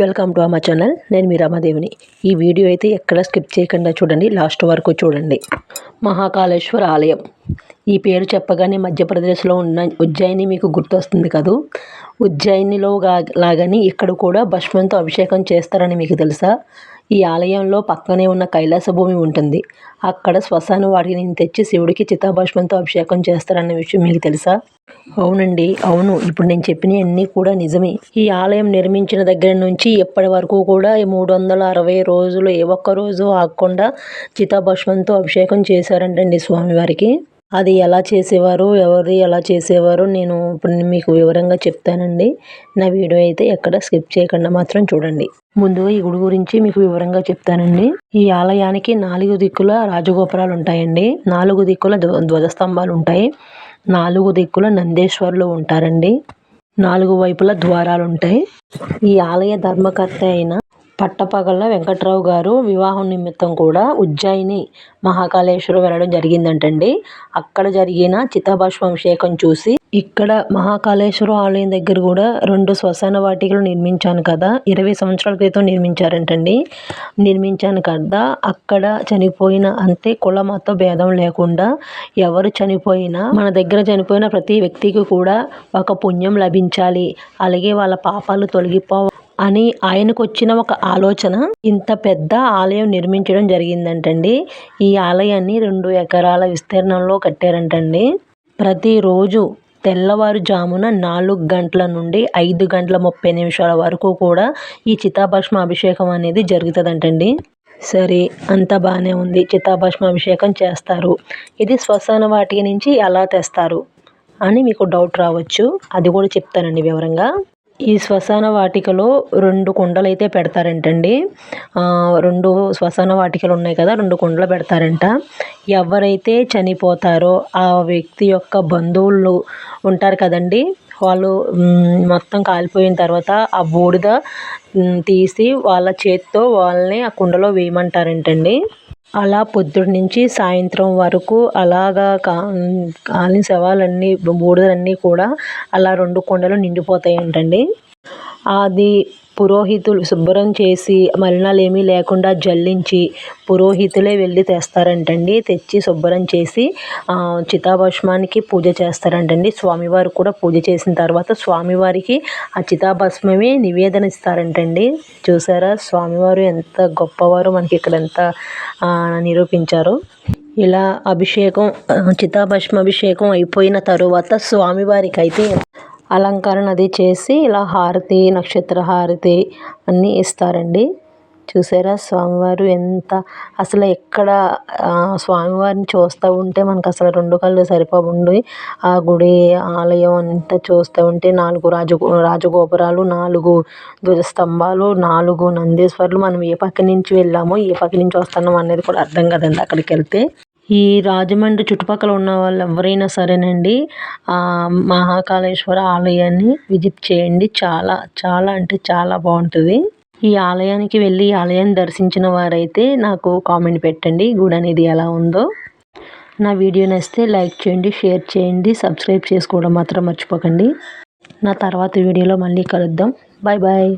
Welcome to అమ్మ channel నేను మీ రమాదేవిని. ఈ వీడియో అయితే ఎక్కడ స్కిప్ చేయకుండా చూడండి. లాస్ట్ వరకు చూడండి. మహాకాళేశ్వర ఆలయం. ఈ పేరు చెప్పగానే మధ్యప్రదేశ్లో ఉన్న ఉజ్జయిని మీకు గుర్తొస్తుంది కదూ? ఉజ్జయినిలో లాగానే ఇక్కడ కూడా భస్మంతో అభిషేకం చేస్తారని మీకు తెలుసా? ఈ ఆలయంలో పక్కనే ఉన్న కైలాస భూమి ఉంటుంది. అక్కడ శ్మశాన వాటిని తెచ్చి శివుడికి చితాభస్మంతో అభిషేకం చేస్తారన్న విషయం మీకు తెలుసా? అవునండి అవును. ఇప్పుడు నేను చెప్పినవన్నీ కూడా నిజమే. ఈ ఆలయం నిర్మించిన దగ్గర నుంచి ఇప్పటి వరకు కూడా మూడు వందల అరవై రోజులు ఏ ఒక్క రోజు ఆగకుండా చితాభస్మంతో అభిషేకం చేశారంటండి స్వామివారికి. అది ఎలా చేసేవారు ఎవరు ఎలా చేసేవారు నేను ఇప్పుడు మీకు వివరంగా చెప్తానండి. నా వీడియో అయితే ఎక్కడ స్కిప్ చేయకుండా మాత్రం చూడండి. ముందుగా ఈ గుడి గురించి మీకు వివరంగా చెప్తానండి. ఈ ఆలయానికి నాలుగు దిక్కుల రాజగోపురాలు ఉంటాయండి. నాలుగు దిక్కుల ధ్వజస్తంభాలు ఉంటాయి. నాలుగు దిక్కుల నందేశ్వరులు ఉంటారండి. నాలుగు వైపుల ద్వారాలు ఉంటాయి. ఈ ఆలయ ధర్మకర్త అయిన పట్టపగల వెంకట్రావు గారు వివాహం నిమిత్తం కూడా ఉజ్జయిని మహాకాళేశ్వరం వెళ్ళడం జరిగిందంటండి. అక్కడ జరిగిన చితాభస్మాభిషేకం చూసి ఇక్కడ మహాకాళేశ్వరం ఆలయం దగ్గర కూడా రెండు శ్మశాన వాటికలు నిర్మించాను కదా ఇరవై సంవత్సరాల క్రితం నిర్మించారంటండి. నిర్మించాను కదా అక్కడ చనిపోయిన అంతే కుల మత భేదం లేకుండా ఎవరు చనిపోయినా మన దగ్గర చనిపోయిన ప్రతి వ్యక్తికి కూడా ఒక పుణ్యం లభించాలి. అలాగే వాళ్ళ పాపాలు తొలగిపో అని ఆయనకు వచ్చిన ఒక ఆలోచన. ఇంత పెద్ద ఆలయం నిర్మించడం జరిగిందంటండి. ఈ ఆలయాన్ని రెండు ఎకరాల విస్తీర్ణంలో కట్టారంటండి. ప్రతిరోజు తెల్లవారుజామున నాలుగు గంటల నుండి ఐదు గంటల ముప్పై నిమిషాల వరకు కూడా ఈ చితాభస్మ అభిషేకం అనేది జరుగుతుందంటండి. సరే అంత బాగానే ఉంది. చితాభస్మ అభిషేకం చేస్తారు. ఇది శ్మశాన వాటికి నుంచి ఎలా తెస్తారు అని మీకు డౌట్ రావచ్చు. అది కూడా చెప్తానండి వివరంగా. ఈ శ్మశాన వాటికలో రెండు కుండలు అయితే పెడతారంటండి రెండు శ్మశాన వాటికలు ఉన్నాయి కదా రెండు కుండలు పెడతారంట. ఎవరైతే చనిపోతారో ఆ వ్యక్తి యొక్క బంధువులు ఉంటారు కదండి. వాళ్ళు మొత్తం కాలిపోయిన తర్వాత ఆ బూడిద తీసి వాళ్ళ చేత్తో వాళ్ళని ఆ కుండలో వేయమంటారంటండి. అలా పొద్దుటి నుంచి సాయంత్రం వరకు అలాగా కా కాలిన శవాలన్నీ బూడిదలన్నీ కూడా అలా రెండు కుండలు నిండిపోతాయంటండి. అది పురోహితులు శుభ్రం చేసి మలినాలు ఏమీ లేకుండా జల్లించి పురోహితులే వెళ్ళి తెస్తారంటండి. తెచ్చి శుభ్రం చేసి చితాభస్మానికి పూజ చేస్తారంటండి. స్వామివారు కూడా పూజ చేసిన తర్వాత స్వామివారికి ఆ చితాభస్మమే నివేదన ఇస్తారంటండి. చూసారా? స్వామివారు ఎంత గొప్పవారు మనకి ఇక్కడ ఎంత నిరూపించారు. ఇలా అభిషేకం చితాభస్మ అభిషేకం అయిపోయిన తరువాత స్వామివారికి అయితే అలంకరణ అది చేసి ఇలా హారతి నక్షత్ర హారతి అన్నీ ఇస్తారండి. చూసారా స్వామివారు ఎంత అసలు ఎక్కడ స్వామివారిని చూస్తూ ఉంటే మనకు అసలు రెండు కళ్ళు సరిపోండి ఆ గుడి ఆలయం అంతా చూస్తూ ఉంటే నాలుగు రాజు రాజగోపురాలు నాలుగు ధ్వజస్తంభాలు నాలుగు నందీశ్వరులు. మనం ఏ పక్క నుంచి వెళ్ళామో ఏ పక్క నుంచి వస్తున్నాం అనేది కూడా అర్థం కదండి అక్కడికి వెళ్తే ఈ రాజమండ్రి చుట్టుపక్కల ఉన్న వాళ్ళు ఎవరైనా సరేనండి మహాకాళేశ్వర ఆలయాన్ని విజిట్ చేయండి. చాలా చాలా అంటే చాలా బాగుంటుంది. ఈ ఆలయానికి వెళ్ళి ఈ ఆలయాన్ని దర్శించిన వారైతే నాకు కామెంట్ పెట్టండి గుడి అనేది ఎలా ఉందో. నా వీడియో నచ్చితే లైక్ చేయండి షేర్ చేయండి సబ్స్క్రైబ్ చేసుకోవడం మాత్రం మర్చిపోకండి. నా తర్వాత వీడియోలో మళ్ళీ కలుద్దాం. Bye bye.